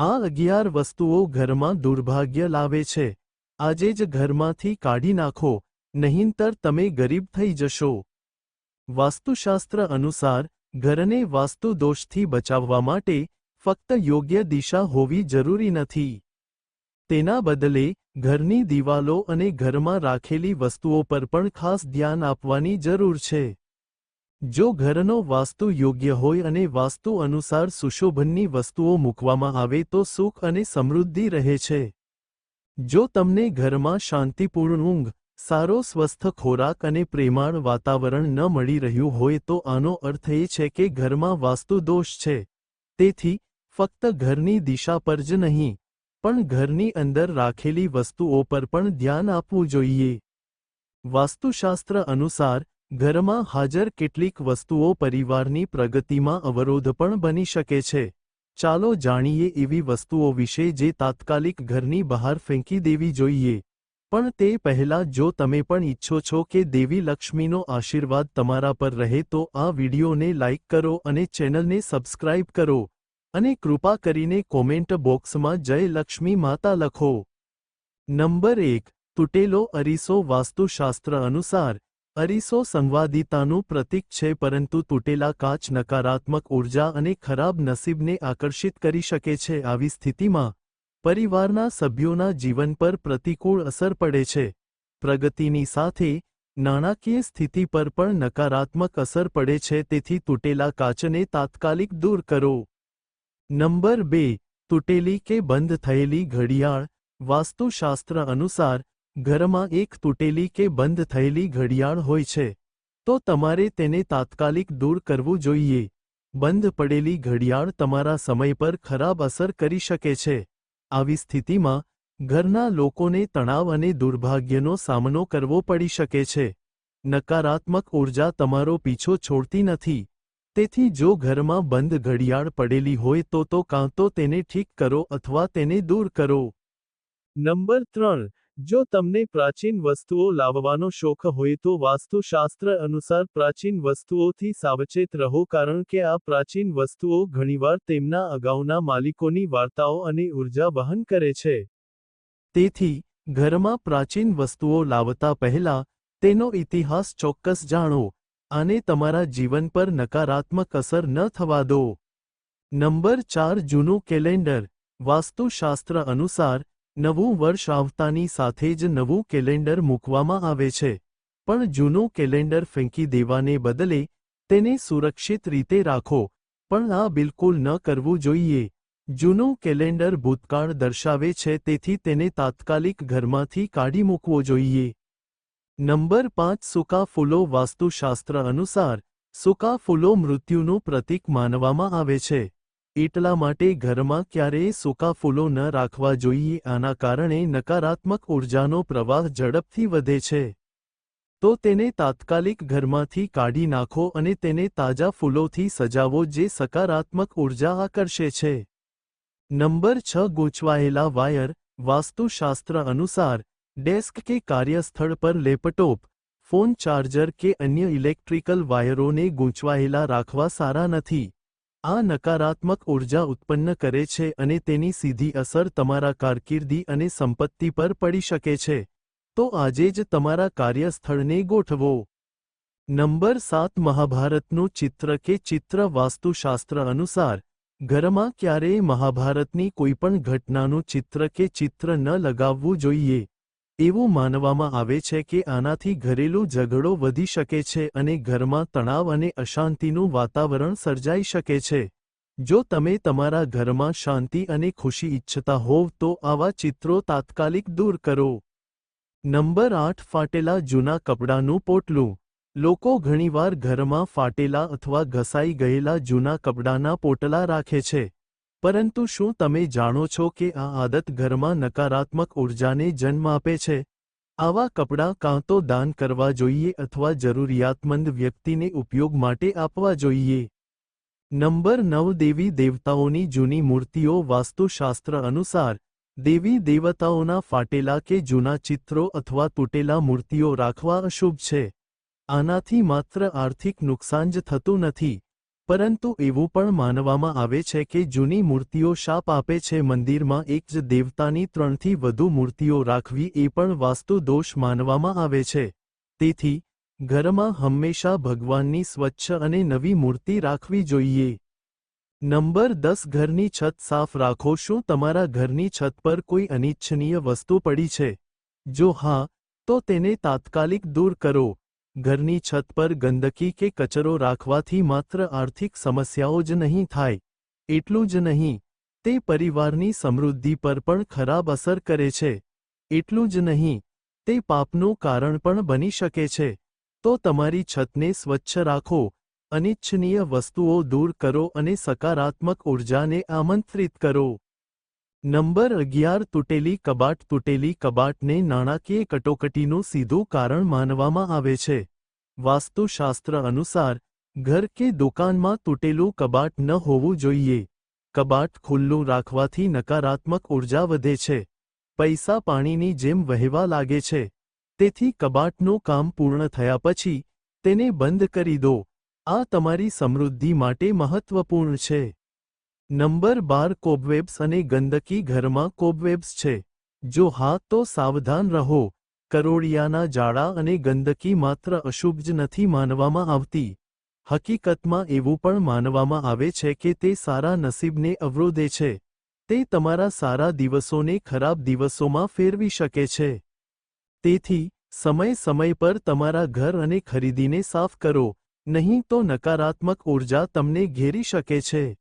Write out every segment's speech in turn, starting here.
આ અગિયાર વસ્તુઓ ઘરમાં દુર્ભાગ્ય લાવે છે. આજે જ ઘરમાંથી કાઢી નાખો, નહીંતર તમે ગરીબ થઈ જશો. વાસ્તુશાસ્ત્ર અનુસાર, ઘરને વાસ્તુદોષથી બચાવવા માટે ફક્ત યોગ્ય દિશા હોવી જરૂરી નથી. તેના બદલે, ઘરની દિવાલો અને ઘરમાં રાખેલી વસ્તુઓ પર પણ ખાસ ધ્યાન આપવાની જરૂર છે. જો ઘરનો વાસ્તુ યોગ્ય હોય અને વાસ્તુ અનુસાર સુશોભનની વસ્તુઓ મૂકવામાં આવે તો સુખ અને સમૃદ્ધિ રહે છે. જો તમને ઘરમાં શાંતિપૂર્ણ ઊંઘ, સારો સ્વસ્થ ખોરાક અને પ્રેમાળ વાતાવરણ ન મળી રહ્યું હોય તો આનો અર્થ એ છે કે ઘરમાં વાસ્તુ દોષ છે. તેથી, ફક્ત ઘરની દિશા પર જ નહીં, પણ ઘરની અંદર રાખેલી વસ્તુઓ પર પણ ધ્યાન આપવું જોઈએ. વાસ્તુશાસ્ત્ર અનુસાર ઘરમાં હાજર કેટલીક વસ્તુઓ પરિવારની પ્રગતિમાં અવરોધ પણ બની શકે છે. ચાલો જાણીએ એવી વસ્તુઓ વિશે જે તાત્કાલિક ઘરની બહાર ફેંકી દેવી જોઈએ. પણ તે પહેલાં જો તમે પણ ઈચ્છો છો કે દેવી લક્ષ્મીનો આશીર્વાદ તમારા પર રહે તો આ વિડિયોને લાઇક કરો અને ચેનલને સબસ્ક્રાઇબ કરો. અને કૃપા કરીને કોમેન્ટ બોક્સમાં જય લક્ષ્મી માતા લખો. નંબર એક, તૂટેલો અરીસો વાસ્તુશાસ્ત્ર અનુસાર અરીસો સંવાદિતાનું પ્રતીક છે પરંતુ તૂટેલા કાચ નકારાત્મક ઊર્જા અને ખરાબ નસીબને આકર્ષિત કરી શકે છે. આવી સ્થિતિમાં પરિવારના સભ્યોના જીવન પર પ્રતિકૂળ અસર પડે છે. પ્રગતિની સાથે નાણાકીય સ્થિતિ પર પણ નકારાત્મક અસર પડે છે. તેથી તૂટેલા કાચને તાત્કાલિક દૂર કરો. નંબર બે, તૂટેલી કે બંધ થયેલી ઘડિયાળ, વાસ્તુશાસ્ત્ર અનુસાર ઘરમાં એક તૂટેલી કે બંધ થયેલી ઘડિયાળ હોય છે, તો તમારે તેને તાત્કાલિક દૂર કરવું જોઈએ. બંધ પડેલી ઘડિયાળ તમારા સમય પર ખરાબ અસર કરી શકે છે. આવી સ્થિતિમાં, ઘરના લોકોને તણાવ અને દુર્ભાગ્યનો સામનો કરવો પડી શકે છે. નકારાત્મક ઊર્જા તમારો પીછો છોડતી નથી. તેથી જો ઘરમાં બંધ ઘડિયાળ પડેલી હોય તો તો કાં તો તેને ઠીક કરો અથવા તેને દૂર કરો. નંબર ત્રણ. જો તમને પ્રાચીન વસ્તુઓ લાવવાનો શોખ હોય તો વાસ્તુશાસ્ત્ર અનુસાર પ્રાચીન વસ્તુઓથી સાવચેત રહો કારણ કે આ પ્રાચીન વસ્તુઓ ઘણીવાર તેમના અગાઉના માલિકોની વાર્તાઓ અને ઊર્જા વહન કરે છે. તેથી, ઘરમાં પ્રાચીન વસ્તુઓ લાવતા પહેલા તેનો ઇતિહાસ ચોક્કસ જાણો અને તમારા જીવન પર નકારાત્મક અસર ન થવા દો. નંબર ચાર, જૂનું કેલેન્ડર. વાસ્તુશાસ્ત્ર અનુસાર નવું વર્ષ આવતાની સાથે જ નવું કેલેન્ડર મૂકવામાં આવે છે. પણ જૂનું કેલેન્ડર ફેંકી દેવાને બદલે તેને સુરક્ષિત રીતે રાખો. પણ આ બિલકુલ ન કરવું જોઈએ. જૂનું કેલેન્ડર ભૂતકાળ દર્શાવે છે તેથી તેને તાત્કાલિક ઘરમાંથી કાઢી મૂકવો જોઈએ. નંબર પાંચ સૂકા ફૂલો વાસ્તુશાસ્ત્ર અનુસાર, સૂકા ફૂલો મૃત્યુનું પ્રતીક માનવામાં આવે છે. એટલા માટે ઘરમાં ક્યારેય સૂકા ફૂલો ન રાખવા જોઈએ. આના કારણે નકારાત્મક ઊર્જાનો પ્રવાહ ઝડપથી વધે છે. તો તેને તાત્કાલિક ઘરમાંથી કાઢી નાખો અને તેને તાજા ફૂલોથી સજાવો જે સકારાત્મક ઊર્જા આકર્ષે છે. નંબર છ, ગૂંચવાયેલા વાયર. વાસ્તુશાસ્ત્ર અનુસાર, ડેસ્ક કે કાર્યસ્થળ પર લેપટોપ, ફોન ચાર્જર કે અન્ય ઇલેક્ટ્રિકલ વાયરોને ગૂંચવાયેલા રાખવા સારા નથી. આ નકારાત્મક ઊર્જા ઉત્પન્ન કરે છે અને તેની સીધી અસર તમારા કારકિર્દી અને સંપત્તિ પર પડી શકે છે. તો આજે જ તમારા કાર્યસ્થળને ગોઠવો. નંબર સાત મહાભારતનું ચિત્ર કે ચિત્ર વાસ્તુશાસ્ત્ર અનુસાર, ઘરમાં ક્યારેય મહાભારતની કોઈપણ ઘટનાનું ચિત્ર કે ચિત્ર ન લગાવવું જોઈએ. એવું માનવામાં આવે છે કે આનાથી ઘરેલું ઝઘડો વધી શકે છે અને ઘરમાં તણાવ અને અશાંતિનું વાતાવરણ સર્જાઈ શકે છે. જો તમે તમારા ઘરમાં શાંતિ અને ખુશી ઈચ્છતા હોવ તો આવા ચિત્રો તાત્કાલિક દૂર કરો. નંબર આઠ, ફાટેલા જૂના કપડાનું પોટલું. લોકો ઘણીવાર ઘરમાં ફાટેલા અથવા ઘસાઈ ગયેલા જૂના કપડાના પોટલા રાખે છે. પરંતુ શું તમે જાણો છો કે આ આદત ઘરમાં નકારાત્મક ઊર્જાને જન્મ આપે છે? આવા કપડાં કાં તો દાન કરવા જોઈએ અથવા જરૂરિયાતમંદ વ્યક્તિને ઉપયોગ માટે આપવા જોઈએ? નંબર નવ દેવી દેવતાઓની જૂની મૂર્તિઓ વાસ્તુશાસ્ત્ર અનુસાર, દેવી દેવતાઓના ફાટેલા કે જૂના ચિત્રો અથવા તૂટેલા મૂર્તિઓ રાખવા અશુભ છે. આનાથી માત્ર આર્થિક નુકસાન જ થતું નથી. પરંતુ એવું પણ માનવામાં આવે છે કે જૂની મૂર્તિઓ શાપ આપે છે. મંદિરમાં એક જ દેવતાની ત્રણથી વધુ મૂર્તિઓ રાખવી એ પણ વાસ્તુ દોષ માનવામાં આવે છે. તેથી, ઘરમાં હંમેશા ભગવાનની સ્વચ્છ અને નવી મૂર્તિ રાખવી જોઈએ. નંબર દસ, ઘરની છત સાફ રાખો. શું તમારા ઘરની છત પર કોઈ અનિચ્છનીય વસ્તુ પડી છે? જો હા, તો તેને તાત્કાલિક દૂર કરો. ઘરની છત પર ગંદકી કે કચરો રાખવાથી માત્ર આર્થિક સમસ્યાઓ જ નહીં થાય. એટલું જ નહીં, તે પરિવારની સમૃદ્ધિ પર પણ ખરાબ અસર કરે છે. એટલું જ નહીં, તે પાપનું કારણ પણ બની શકે છે. તો તમારી છતને સ્વચ્છ રાખો, અનિચ્છનીય વસ્તુઓ દૂર કરો અને સકારાત્મક ઊર્જાને આમંત્રિત કરો. નંબર અગિયાર તૂટેલી કબાટ તૂટેલી કબાટને નાણાકીય કટોકટીનું સીધું કારણ માનવામાં આવે છે. વાસ્તુશાસ્ત્ર અનુસાર, ઘર કે દુકાનમાં તૂટેલું કબાટ ન હોવું જોઈએ. કબાટ ખુલ્લું રાખવાથી નકારાત્મક ઊર્જા વધે છે. પૈસા પાણીની જેમ વહેવા લાગે છે. તેથી કબાટનું કામ પૂર્ણ થયા પછી, તેને બંધ કરી દો. આ તમારી સમૃદ્ધિ માટે મહત્વપૂર્ણ છે. નંબર બાર કોબવેબ્સ અને ગંદકી ઘરમાં કોબવેબ્સ છે. જો હા, તો સાવધાન રહો. કરોળિયાના જાળા અને ગંદકી માત્ર અશુભ જ નથી માનવામાં આવતી. હકીકતમાં એવું પણ માનવામાં આવે છે કે તે સારા નસીબને અવરોધે છે. તે તમારા સારા દિવસોને ખરાબ દિવસોમાં ફેરવી શકે છે. તેથી, સમય સમય પર તમારા ઘર અને ખરીદીને સાફ કરો. નહીં તો નકારાત્મક ઊર્જા તમને ઘેરી શકે છે.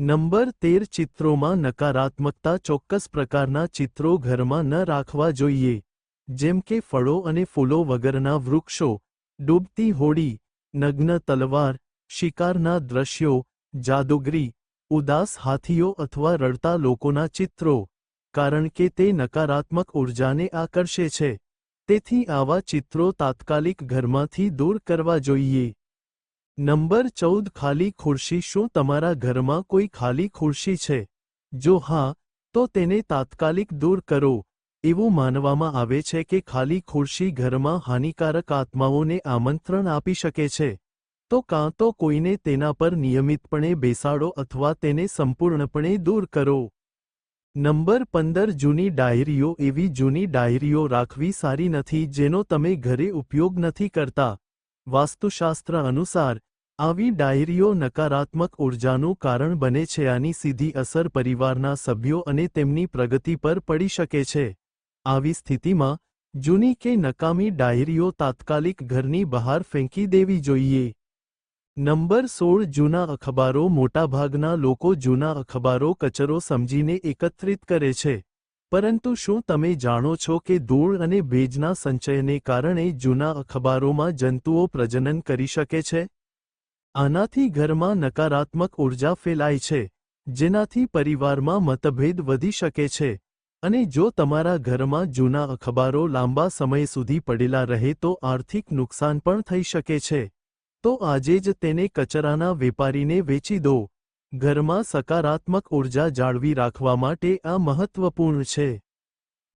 નંબર તેર ચિત્રોમાં નકારાત્મકતા ચોક્કસ પ્રકારના ચિત્રો ઘરમાં ન રાખવા જોઈએ. જેમ કે ફળો અને ફૂલો વગરના વૃક્ષો, ડૂબતી હોડી, નગ્ન તલવાર, શિકારના દ્રશ્યો, જાદુગરી, ઉદાસ હાથીઓ અથવા રડતા લોકોના ચિત્રો, કારણ કે તે નકારાત્મક ઊર્જાને આકર્ષે છે. તેથી આવા ચિત્રો તાત્કાલિક ઘરમાંથી દૂર કરવા જોઈએ. નંબર ચૌદ ખાલી ખુરશી શું તમારા ઘરમાં કોઈ ખાલી ખુરશી છે? જો હા, તો તેને તાત્કાલિક દૂર કરો. એવું માનવામાં આવે છે કે ખાલી ખુરશી ઘરમાં હાનિકારક આત્માઓને આમંત્રણ આપી શકે છે. તો કાં તો કોઈને તેના પર નિયમિતપણે બેસાડો અથવા તેને સંપૂર્ણપણે દૂર કરો. નંબર પંદર જૂની ડાયરીઓ. એવી જૂની ડાયરીઓ રાખવી સારી નથી જેનો તમે ઘરે ઉપયોગ નથી કરતા. વાસ્તુશાસ્ત્ર અનુસાર આવી ડાયરીઓ નકારાત્મક ઉર્જાનું કારણ બને છે આની સીધી અસર પરિવારના સભ્યો અને તેમની પ્રગતિ પર પડી શકે છે. આવી સ્થિતિમાં, જૂની કે નકામી ડાયરીઓ તાત્કાલિક ઘરની બહાર ફેંકી દેવી જોઈએ. નંબર સોળ, જૂના અખબારો મોટાભાગના લોકો જૂના અખબારો, કચરો સમજીને એકત્રિત કરે છે. પરંતુ શું તમે જાણો છો કે ધૂળ અને ભેજના સંચયને કારણે જૂના અખબારોમાં જંતુઓ પ્રજનન કરી શકે છે? આનાથી ઘરમાં નકારાત્મક ઊર્જા ફેલાય છે, જેનાથી પરિવારમાં મતભેદ વધી શકે છે. અને જો તમારા ઘરમાં જૂના અખબારો લાંબા સમય સુધી પડેલા રહે તો આર્થિક નુકસાન પણ થઈ શકે છે. તો આજે જ તેને કચરાના વેપારીને વેચી દો. ઘરમાં સકારાત્મક ઊર્જા જાળવી રાખવા માટે આ મહત્વપૂર્ણ છે.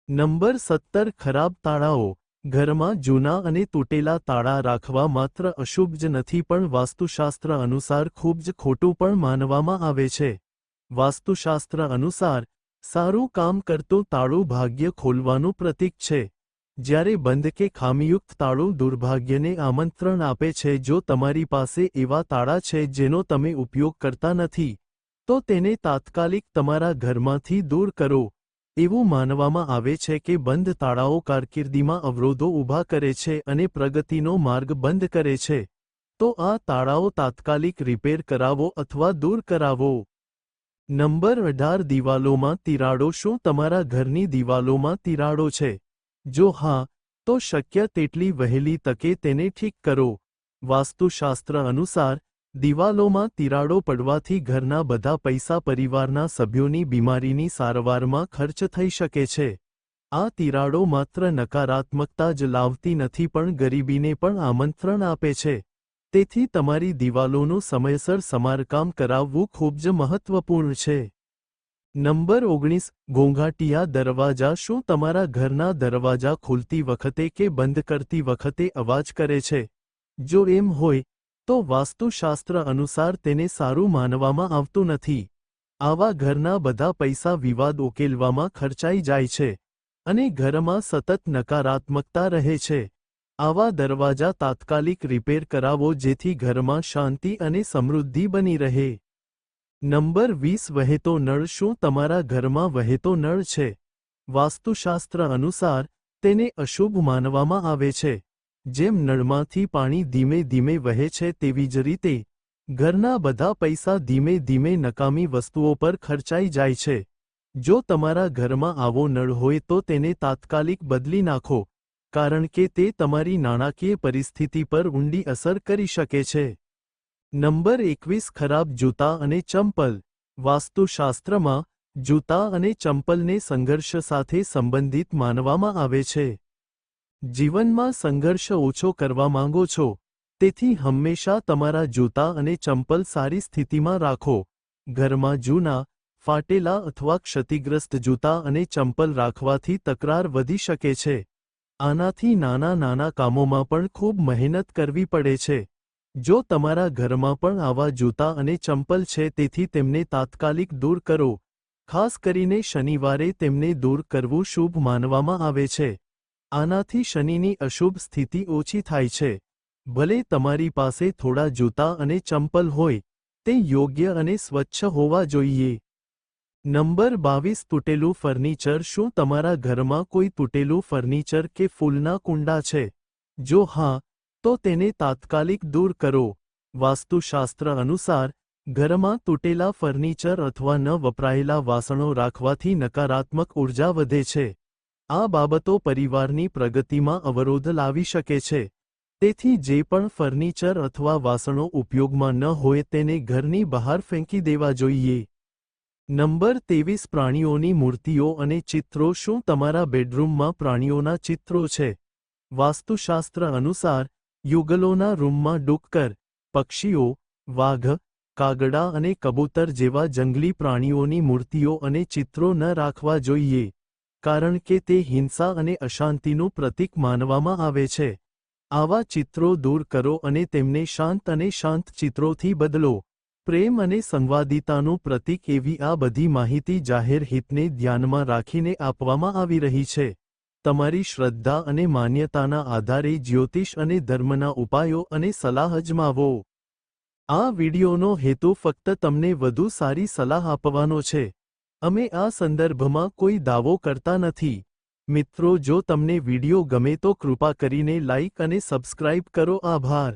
નંબર સત્તર, ખરાબ તાળાઓ. ઘરમાં જૂના અને તૂટેલા તાળા રાખવા માત્ર અશુભ જ નથી, પણ વાસ્તુશાસ્ત્ર અનુસાર ખૂબ જ ખોટું પણ માનવામાં આવે છે. વાસ્તુશાસ્ત્ર અનુસાર, સારું કામ કરતું તાળું ભાગ્ય ખોલવાનું પ્રતીક છે. જ્યારે બંધ કે ખામીયુક્ત તાળું દુર્ભાગ્યને આમંત્રણ આપે છે, જો તમારી પાસે એવા તાળા છે જેનો તમે ઉપયોગ કરતા નથી, તો તેને તાત્કાલિક તમારા ઘરમાંથી દૂર કરો. એવું માનવામાં આવે છે કે બંધ તાળાઓ કારકિર્દીમાં અવરોધો ઊભા કરે છે અને પ્રગતિનો માર્ગ બંધ કરે છે. તો આ તાળાઓ તાત્કાલિક રિપેર કરાવો અથવા દૂર કરાવો. નંબર અઢાર દિવાલોમાં તિરાડો શું તમારા ઘરની દિવાલોમાં તિરાડો છે? જો હા, તો શક્ય તેટલી વહેલી તકે તેને ઠીક કરો. વાસ્તુશાસ્ત્ર અનુસાર દિવાલોમાં તિરાડો પડવાથી ઘરના બધા પૈસા પરિવારના સભ્યોની બીમારીની સારવારમાં ખર્ચ થઈ શકે છે. આ તિરાડો માત્ર નકારાત્મકતા જ લાવતી નથી પણ ગરીબીને પણ આમંત્રણ આપે છે. તેથી તમારી દિવાલોનું સમયસર સમારકામ કરાવવું ખૂબ જ મહત્વપૂર્ણ છે. નંબર ઓગણીસ ઘોંઘાટિયા દરવાજા શું તમારા ઘરના દરવાજા ખોલતી વખતે કે બંધ કરતી વખતે અવાજ કરે છે? જો એમ હોય તો વાસ્તુશાસ્ત્ર અનુસાર તેને સારું માનવામાં આવતું નથી. આવા ઘરના બધા પૈસા વિવાદ ઉકેલવામાં ખર્ચાઈ જાય છે અને ઘરમાં સતત નકારાત્મકતા રહે છે. આવા દરવાજા તાત્કાલિક રિપેર કરાવો જેથી ઘરમાં શાંતિ અને સમૃદ્ધિ બની રહે. નંબર વીસ, વહેતો નળ. શું તમારા ઘરમાં વહેતો નળ છે? વાસ્તુશાસ્ત્ર અનુસાર તેને અશુભ માનવામાં આવે છે. જેમ નળમાંથી પાણી ધીમે ધીમે વહે છે તેવી જ રીતે, ઘરના બધા પૈસા ધીમે ધીમે નકામી વસ્તુઓ પર ખર્ચાઈ જાય છે. જો તમારા ઘરમાં આવો નળ હોય તો તેને તાત્કાલિક બદલી નાખો, કારણ કે તે તમારી નાણાકીય પરિસ્થિતિ પર ઊંડી અસર કરી શકે છે. નંબર એકવીસ, ખરાબ જૂતા અને ચંપલ. વાસ્તુશાસ્ત્રમાં, જૂતા અને ચંપલને સંઘર્ષ સાથે સંબંધિત માનવામાં આવે છે. જીવનમાં સંઘર્ષ ઓછો કરવા માંગો છો, તેથી હંમેશા તમારા જૂતા અને ચંપલ સારી સ્થિતિમાં રાખો. ઘરમાં જૂના, ફાટેલા અથવા ક્ષતિગ્રસ્ત જૂતા અને ચંપલ રાખવાથી તકરાર વધી શકે છે. આનાથી નાના નાના કામોમાં પણ ખૂબ મહેનત કરવી પડે છે. જો તમારા ઘરમાં પણ આવા જૂતા અને ચંપલ છે, તેથી તેમને તાત્કાલિક દૂર કરો. ખાસ કરીને શનિવારે તેમને દૂર કરવું શુભ માનવામાં આવે છે. આનાથી શનિની અશુભ સ્થિતિ ઓછી થાય છે. ભલે તમારી પાસે થોડા જૂતા અને ચંપલ હોય, તે યોગ્ય અને સ્વચ્છ હોવા જોઈએ. નંબર બાવીસ, તૂટેલું ફર્નિચર. શું તમારા ઘરમાં કોઈ તૂટેલું ફર્નિચર કે ફૂલના કુંડા છે? જો હા, તો તેને તાત્કાલિક દૂર કરો. વાસ્તુશાસ્ત્ર અનુસાર, ઘરમાં તૂટેલા ફર્નિચર અથવા ન વપરાયેલા વાસણો રાખવાથી નકારાત્મક ઊર્જા વધે છે. આ બાબતો પરિવારની પ્રગતિમાં અવરોધ લાવી શકે છે. તેથી જે પણ ફર્નિચર અથવા વાસણો ઉપયોગમાં ન હોય તેને ઘરની બહાર ફેંકી દેવા જોઈએ. નંબર તેવીસ પ્રાણીઓની મૂર્તિઓ અને ચિત્રો શું તમારા બેડરૂમમાં પ્રાણીઓના ચિત્રો છે? વાસ્તુશાસ્ત્ર અનુસાર, યુગલોના રૂમમાં ડુક્કર પક્ષીઓ, વાઘ, કાગડા અને કબૂતર જેવા જંગલી પ્રાણીઓની મૂર્તિઓ અને ચિત્રો ન રાખવા જોઈએ. કારણ કે તે હિંસા અને અશાંતિનું પ્રતીક માનવામાં આવે છે. આવા ચિત્રો દૂર કરો અને તેમને શાંત અને શાંત ચિત્રોથી બદલો. પ્રેમ અને સંવાદિતાનું પ્રતીક એવી આ બધી માહિતી જાહેર હિતને ધ્યાનમાં રાખીને આપવામાં આવી રહી છે. તમારી શ્રદ્ધા અને માન્યતાના આધારે જ્યોતિષ અને ધર્મના ઉપાયો અને સલાહ અજમાવો. આ વિડિયોનો હેતુ ફક્ત તમને વધુ સારી સલાહ આપવાનો છે. અમે આ સંદર્ભમાં કોઈ દાવો કરતા નથી. મિત્રો, જો તમને વિડિયો ગમે તો કૃપા કરીને લાઇક અને સબસ્ક્રાઇબ કરો. આભાર.